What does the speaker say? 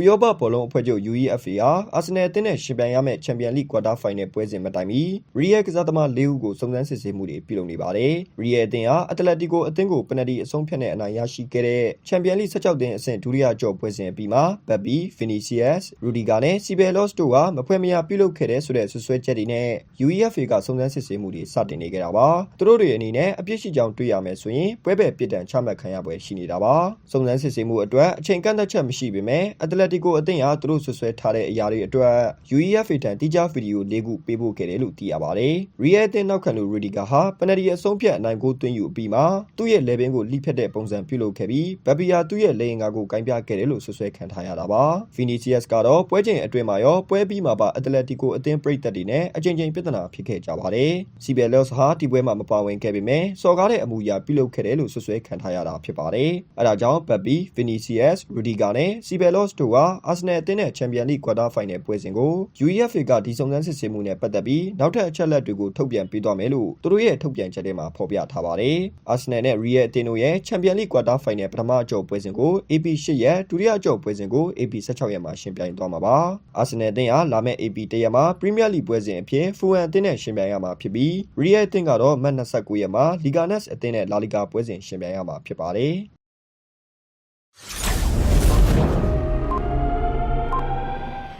ဥရောပဘောလုံးအဖွဲ့ချုပ် UEFA ဟာအာဆင်နယ်အသင်းနဲ့ရှင်ပြိုင်ရမယ့်ချန်ပီယံလိကွာတာဖိုင်နယ်ပွဲစဉ်မတိုင်မီရီယယ်ကစားသမား၄ဦးကိုစုံစမ်းစစ်ဆေးမှုတွေပြုလုပ်နေပါတယ်။ရီယယ်အသင်းဟာအက်တလက်တီကိုအသင်းကိုပနတီအဆုံးဖြတ်နဲ့အနိုင်ရရှိခဲ့တဲ့ချန်ပီယံလိ16သင်းအဆင့်ဒုတိယကြော့ပွဲစဉ်အပြီးမှာဘက်ဘီ၊ဗီနီစီယက်စ်၊ရူဒီဂါနဲ့စီဘယ်လော့စ်တို့ကမဖွဲမရပြုလုပ်ခဲ့တဲ့ဆိုတဲ့ဆွဆွဲချက်တွေနဲ့ UEFA ကစုံစမ်းစစ်ဆေးမှုတွေစတင်နေကြတာပါ။သူတို့တွေအနေနဲ့အပြစ်ရှိကြောင်းတွေ့ရမယ်ဆိုရင်ပွဲပဲပြစ်ဒဏ်ချမှတ်ခံရပွဲရှိနေတာပါ။စုံစမ်းစစ်ဆေးမှုအတွက်အချိန်ကန့်သက်ချက်မရှိပေမဲ့အက်တလက်တီကိုအသင်းဟာသူတို့ဆွဆွဲထားတဲ့အရာတွေအတွက် UEFA တန်တိကျဗီဒီယို၄ခုပေးပို့ခဲ့တယ်လို့သိရပါတယ်။ Real အသင်းနောက်ခံလူရူဒီဂါဟာပနဒီအဆုံးဖြတ်အနိုင်ကိုသွင်းယူအပြီးမှာသူ့ရဲ့လေဘင်းကိုလိဖြတ်တဲ့ပုံစံပြုလုပ်ခဲ့ပြီးဘက်ဘီယာသူ့ရဲ့လေရင်ကာကိုကင်ပြခဲ့တယ်လို့ဆွဆွဲခံထားရတာပါ။ Vinicius ကတော့ပွဲချိန်အတွင်းမှာရောပွဲပြီးမှာပါအက်တလက်တီကိုအသင်းပရိသတ်တွေနဲ့အကြိမ်ကြိမ်ပြဿနာဖြစ်ခဲ့ကြပါတယ်။ Ceballos ဟာဒီပွဲမှာမပါဝင်ခဲ့ပေမဲ့စော်ကားတဲ့အမူအရာပြုလုပ်ခဲ့တယ်လို့ဆွဆွဲခံထားရတာဖြစ်ပါတယ်။အဲဒါကြောင့်ဘက်ဘီ Vinicius, Rudiger နဲ့ Ceballos တို့ကအာဆင်နယ်အသင်းနဲ့ချန်ပီယံလိကွာတာဖိုင်နယ်ပွဲစဉ်ကို UEFA ကဒီစုံစမ်းစစ်ဆေးမှုနဲ့ပတ်သက်ပြီးနောက်ထပ်အချက်အလက်တွေကိုထုတ်ပြန်ပေးသွားမယ်လို့သူတို့ရဲ့ထုတ်ပြန်ချက်ထဲမှာဖော်ပြထားပါတယ်။အာဆင်နယ်နဲ့ Real အသင်းတို့ရဲ့ချန်ပီယံလိကွာတာဖိုင်နယ်ပထမအကြော့ပွဲစဉ်ကို AP 8ရက်ဒုတိယအကြော့ပွဲစဉ်ကို AP 16ရက်မှာရှင်ပြိုင်သွားမှာပါ။အာဆင်နယ်အသင်းဟာလာမယ့် AP 1ရက်မှာပရီးမီးယားလိပွဲစဉ်အဖြစ်ဖူဟန်အသင်းနဲ့ရှင်ပြိုင်ရမှာဖြစ်ပြီး Real အသင်းကတော့မတ်29ရက်မှာလီဂါနက်စ်အသင်းနဲ့လာလီဂါပွဲစဉ်ရှင်ပြိုင်ရမှာဖြစ်ပါတယ်။